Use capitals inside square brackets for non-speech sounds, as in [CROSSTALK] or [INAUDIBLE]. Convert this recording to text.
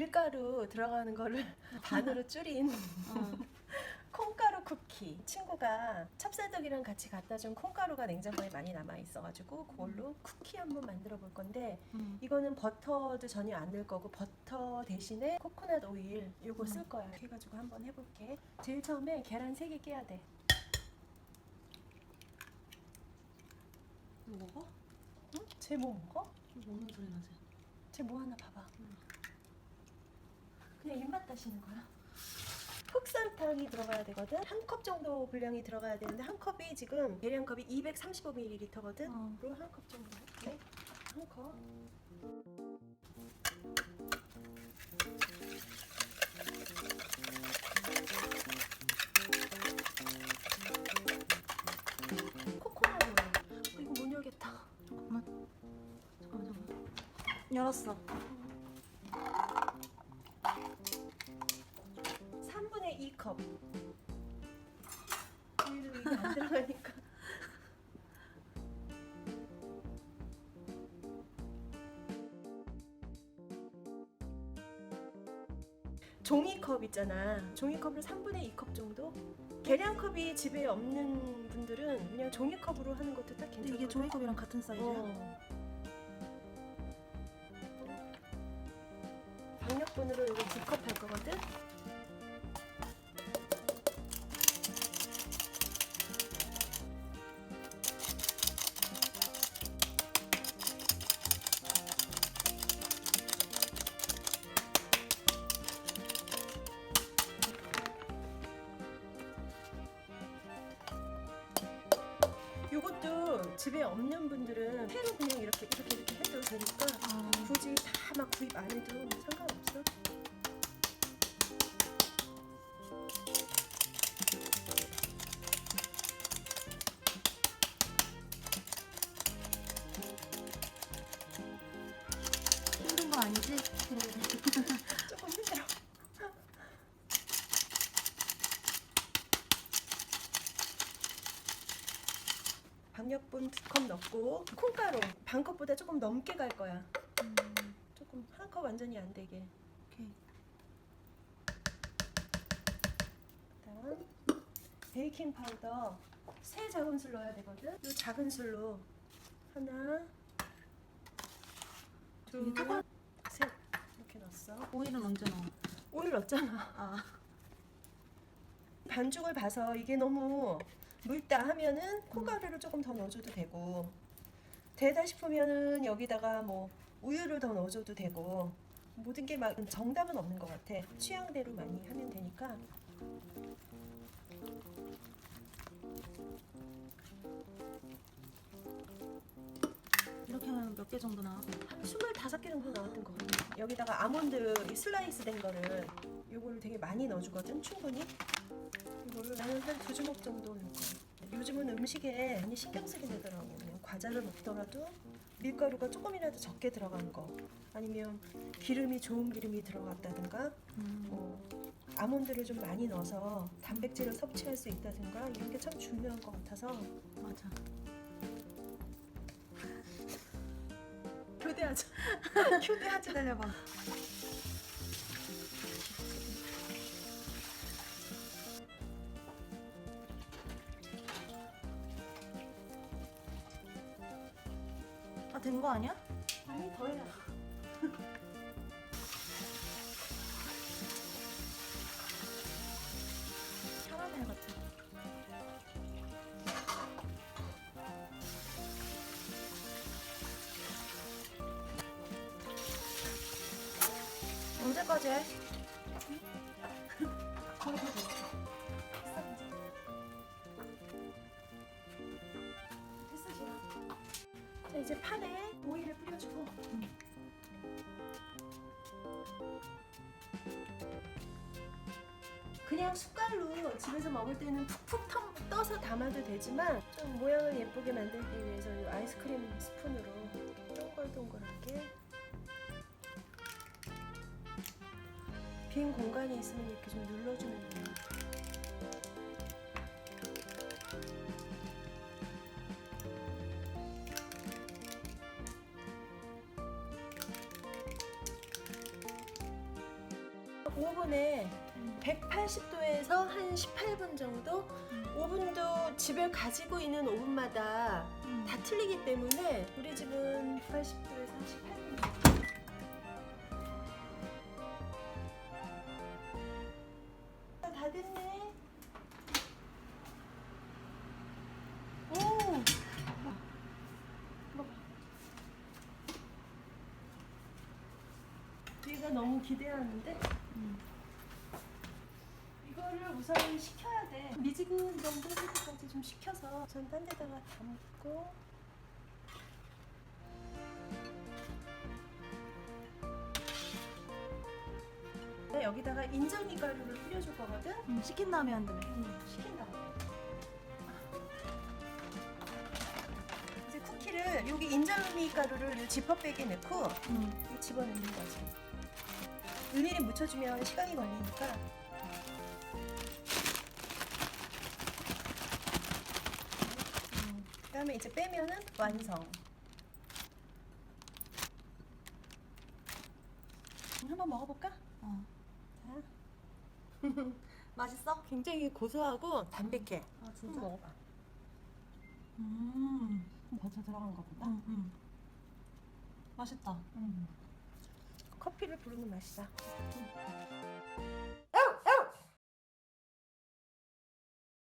밀가루 들어가는 거를 [LAUGHS] 반으로 줄인 어. 콩가루 쿠키. 친구가 찹쌀떡이랑 같이 갖다 준 콩가루가 냉장고에 많이 남아 있어가지고 그걸로 쿠키 한번 만들어 볼 건데 음. 이거는 버터도 전혀 안 넣을 거고 버터 대신에 코코넛 오일 요거 음. 쓸 거야. 해가지고 한번 해볼게. 제일 처음에 계란 3개 깨야 돼. 이거 먹어? 응? 쟤 뭐 먹어? 이거 먹는 소리 나지? 쟤 뭐 하나 봐봐. 응. 그냥 입맛 다시는 거야. 흑설탕이 들어가야 되거든. 한 컵 정도 분량이 들어가야 되는데 한 컵이 지금 계량컵이 235ml거든. 어. 그리고 한컵 정도 할게. 한 컵. 코코넛. 어, 이거 못 열겠다. 잠깐만. 잠깐만 잠깐만. 열었어. 종이컵 있잖아. 종이컵을 3분의 2컵 정도? 계량컵이 집에 없는 분들은 그냥 종이컵으로 하는 것도 딱 근데 괜찮아. 이게 종이컵이랑 같은 사이즈야? 어. 박력분으로 이거 두컵 요것도 집에 없는 분들은 회로 그냥 이렇게 이렇게 이렇게 해도 되니까 아, 굳이 다 막 구입 안 해도 상관없어. 박력분 두 컵 넣고 콩가루 반 컵보다 조금 넘게 갈 거야. 음, 조금 한 컵 완전히 안 되게. 오케이. 그다음 베이킹 파우더 세 작은술 넣어야 되거든. 이 작은 술로 하나, 둘, 조금- 셋 이렇게 넣었어. 오일은 언제 넣어? 오일 넣었잖아. 아, 반죽을 봐서 이게 너무 묽다 하면은 콩가루를 조금 더 넣어줘도 되고 되다 싶으면은 여기다가 뭐 우유를 더 넣어줘도 되고 모든 게 막 정답은 없는 것 같아. 취향대로 많이 하면 되니까. 이렇게 하면 몇 개 정도? 한 25개 정도 나왔던 것 같아. 여기다가 아몬드 이 슬라이스 된 거를 요거를 되게 많이 넣어주거든 충분히. 이거를 나는 한 두 주먹 정도 넣을 거야 요즘은 음식에 많이 신경 쓰게 되더라고 그냥 과자를 먹더라도 밀가루가 조금이라도 적게 들어간 거 아니면 기름이 좋은 기름이 들어갔다든가 음, 뭐 아몬드를 좀 많이 넣어서 단백질을 섭취할 수 있다든가 이런 게 참 중요한 것 같아서 맞아. [LAUGHS] 교대하자 [LAUGHS] 교대하자 기다려봐. 된 거 아니야? 아니 더 해라 [LAUGHS] 카라멜 같은. 언제까지 해? [LAUGHS] 자 이제 판에 오일을 뿌려주고 그냥 숟갈로 집에서 먹을 때는 푹푹 터, 떠서 담아도 되지만 좀 모양을 예쁘게 만들기 위해서 이 아이스크림 스푼으로 동글동글하게 빈 공간이 있으면 이렇게 좀 눌러주면 돼요. 오븐에 180도에서 한 18분 정도 오븐도 집에 가지고 있는 오븐마다 다 틀리기 때문에 우리 집은 80도에서 한 18분 정도. 아, 다 됐네. 오. 얘가 너무 기대하는데 이거를 우선 식혀야 돼. 미지근 정도 할 때까지 좀 식혀서 전 딴 데다가 담고 네, 여기다가 인절미 가루를 뿌려줄 거거든. 음, 시킨 다음에 안 되네. 식힌 다음에. 이제 쿠키를 여기 인절미 가루를 이 지퍼백에 넣고 음. 이 집어넣는 거지. 일일이 묻혀주면 시간이 걸리니까. 음, 그다음에 이제 빼면은 완성. 음, 한번 먹어볼까? 어. 자, [LAUGHS] 맛있어? 굉장히 고소하고 담백해. 아 한번 먹어봐. 음. 버터 들어간 거 보다. 음, 음. 맛있다. 커피를 부르는 맛이다.